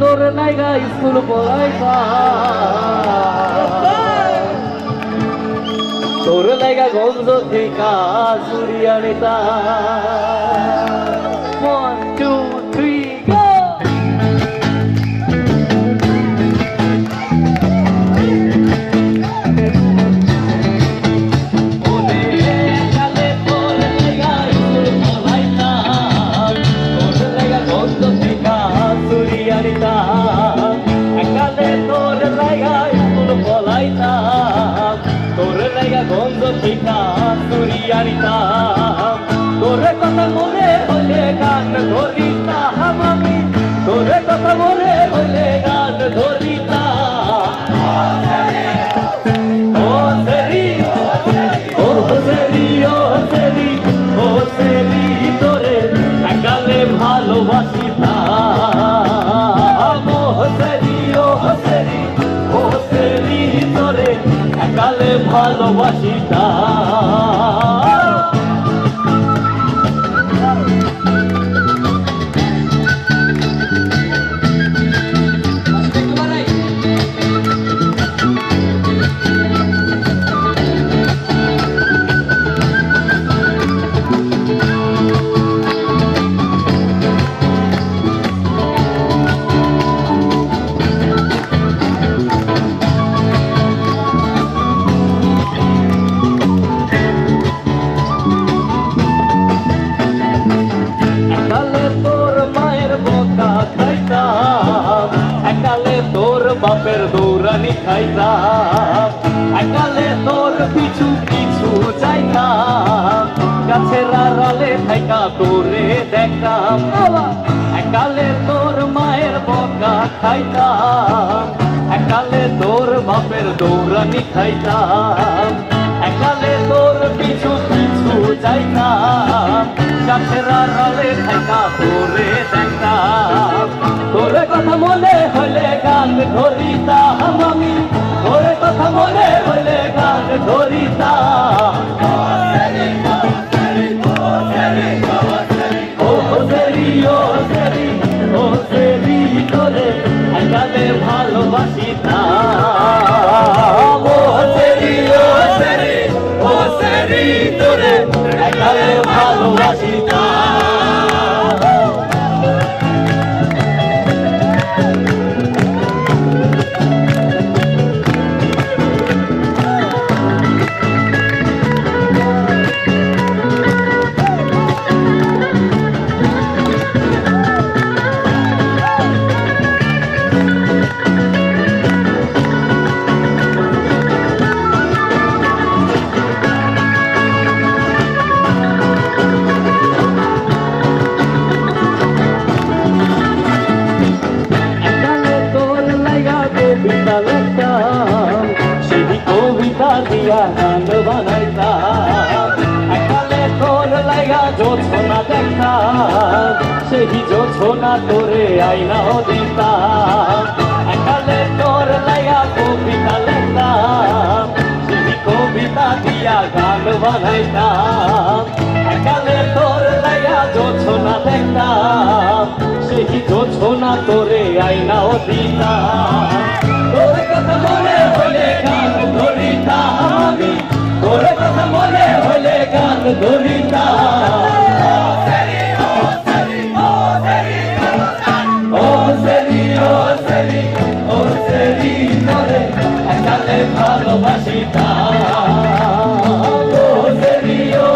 তোর নাইগা স্কুল পড়াইতা তোর নাইগা গন্ধ থেকে চুরি আনিতা One, গন্ধ থেকে ভালোবাসিতা একালে একালে তোর বাপের দৌড়ানি খাইতাম। একালে তোর পিছু পিছু যাইতাম। গাছের আড়ালে থাইকা তোরে দেখতাম। একালে তোর মায়ের বোকা খাইতাম। একালে তোর বাপের দৌড়ানি খাইতাম। একালে তোর পিছু পিছু যাইতাম। গাছের আড়ালে থাকা তোরে দেখতাম। তোরে কথা মনে হলে গান ধরিতাম আমি। ওরে কথা মনে হলে গান ধরিতাম। লাগা জোছনা দেখতাম সেই জোছনা তোরে আইনাও দিতাম। একালে তোর লাগা কবিতা লিখতাম, সেই কবিতা দিয়া গান বানাইতাম একালে তোর লাগা জোছনা দেখতাম সেই জোছনা তোরে আইনাও দিতাম। তোর কথা মনে হলে গান ধরিতাম আমি, তোর কথা মনে হলে গান ধরিতাম একালে ভালোবাসিতাম ও সেরি ও